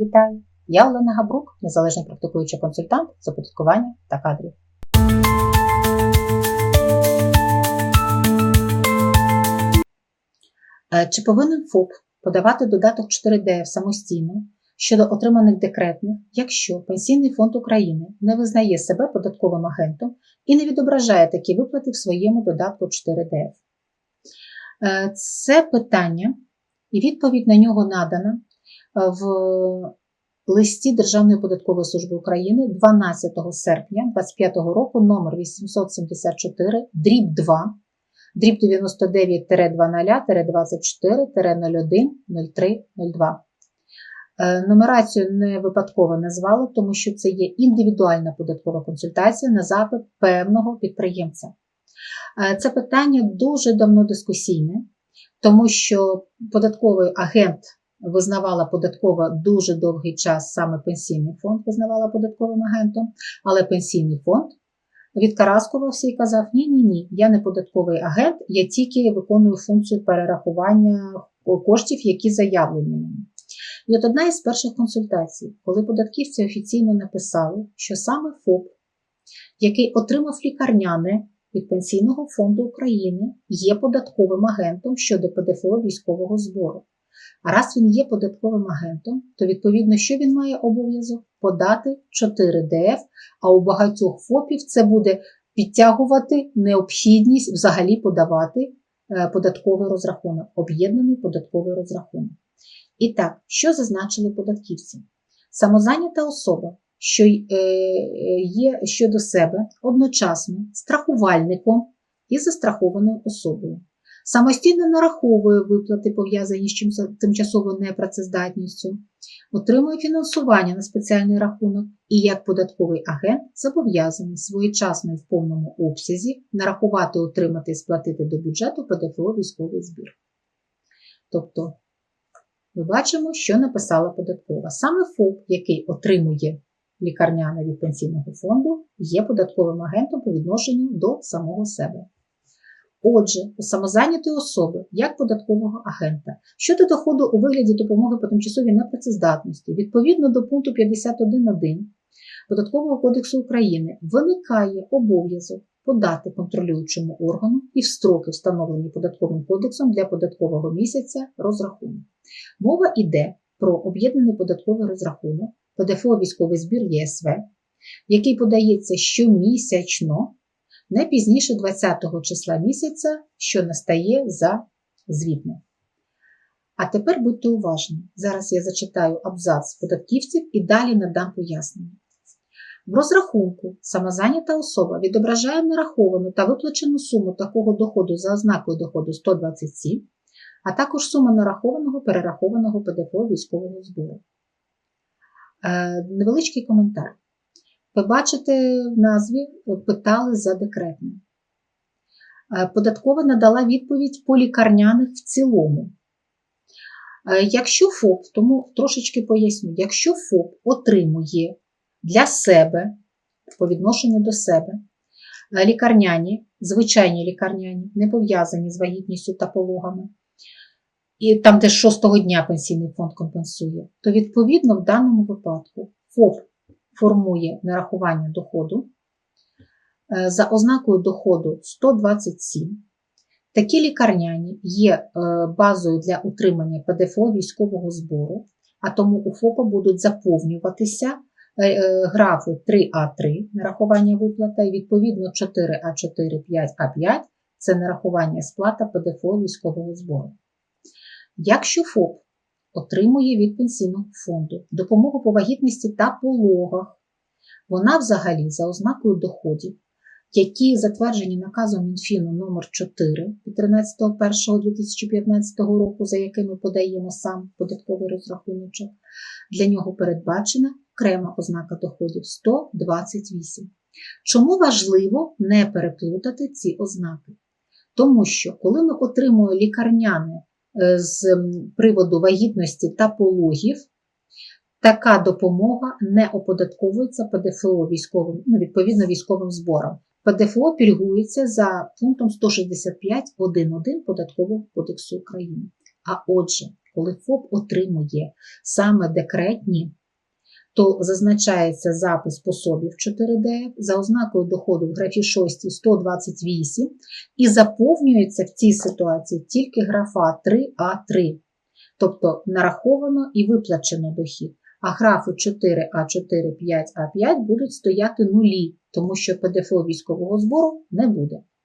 Вітаю! Я Олена Габрук, незалежний практикуючий консультант з оподаткування та кадрів. Е, Чи повинен ФОП подавати додаток 4ДФ самостійно щодо отриманих декретних, якщо Пенсійний фонд України не визнає себе податковим агентом і не відображає такі виплати в своєму додатку 4ДФ? Е, Це питання, і відповідь на нього надана в листі Державної податкової служби України 12 серпня 2025 року номер 874 дріб 2 дріб 99-20-24-01-03-02. Е, Нумерацію не випадково назвали, тому що це є індивідуальна податкова консультація на запит певного підприємця. Е, Це питання дуже давно дискусійне, тому що податковий агент визнавала податкова дуже довгий час, саме пенсійний фонд визнавала податковим агентом, але пенсійний фонд відкараскувався і казав: Ні-ні ні, я не податковий агент, я тільки виконую функцію перерахування коштів, які заявлені мені. І от одна із перших консультацій, коли податківці офіційно написали, що саме ФОП, який отримав лікарняне від Пенсійного фонду України, є податковим агентом щодо ПДФО військового збору. А раз він є податковим агентом, то відповідно, що він має обов'язок? Подати 4 ДФ, а у багатьох ФОПів це буде підтягувати необхідність взагалі подавати е, податковий розрахунок, об'єднаний податковий розрахунок. І так, що зазначили податківці? Самозайнята особа, що е, є щодо себе одночасно страхувальником і застрахованою особою. Самостійно нараховує виплати, пов'язані з тимчасовою непрацездатністю, отримує фінансування на спеціальний рахунок і як податковий агент зобов'язаний своєчасно і в повному обсязі нарахувати, отримати і сплатити до бюджету ПДФО військовий збір. Тобто, ми бачимо, що написала податкова. Саме ФОП, який отримує лікарняне від пенсійного фонду, є податковим агентом по відношенню до самого себе. Отже, у самозайнятої особи як податкового агента щодо доходу у вигляді допомоги по тимчасовій непрацездатності, відповідно до пункту 51.1 Податкового кодексу України виникає обов'язок подати контролюючому органу і в строки, встановлені податковим кодексом для податкового місяця розрахунок. Мова йде про об'єднаний податковий розрахунок ПДФО військовий збір ЄСВ, який подається щомісячно не пізніше 20 числа місяця, що настає за звітне. А тепер будьте уважні. Зараз я зачитаю абзац податківців і далі надам пояснення. В розрахунку самозайнята особа відображає нараховану та виплачену суму такого доходу за ознакою доходу 127, а також суму нарахованого перерахованого ПДФО військового збору. Е, невеличкий коментар. Ви бачите в назві питали за декретне. Податкова надала відповідь по лікарняних в цілому. Е, Якщо ФОП, тому трошечки поясню, якщо ФОП отримує для себе, по відношенню до себе, е, лікарняні, звичайні лікарняні, не пов'язані з вагітністю та пологами, і там, де з шостого дня пенсійний фонд компенсує, то відповідно в даному випадку ФОП формує нарахування доходу е, за ознакою доходу 127. Такі лікарняні є е, базою для утримання ПДФО військового збору, а тому у ФОПа будуть заповнюватися е, графи 3А3 нарахування виплата і відповідно 4А4, 5А5 це нарахування сплата ПДФО військового збору. Якщо ФОП отримує від пенсійного фонду допомогу по вагітності та пологах, вона взагалі за ознакою доходів, які затверджені наказом Мінфіну номер 4 від 13.01.2015 року, за яким ми подаємо сам податковий розрахуночок, для нього передбачена окрема ознака доходів 128. Чому важливо не переплутати ці ознаки? Тому що, коли ми отримуємо лікарняне з приводу вагітності та пологів, така допомога не оподатковується ПДФО військовим, ну, відповідно військовим збором. ПДФО пільгується за пунктом 165.1.1 Податкового кодексу України. А отже, коли ФОП отримує саме декретні, то зазначається запис пособів 4ДФ за ознакою доходу в графі 6 128 і заповнюється в цій ситуації тільки графа 3А3, тобто нараховано і виплачено дохід. А графи 4А4, 5А5 будуть стояти нулі, тому що ПДФО військового збору не буде.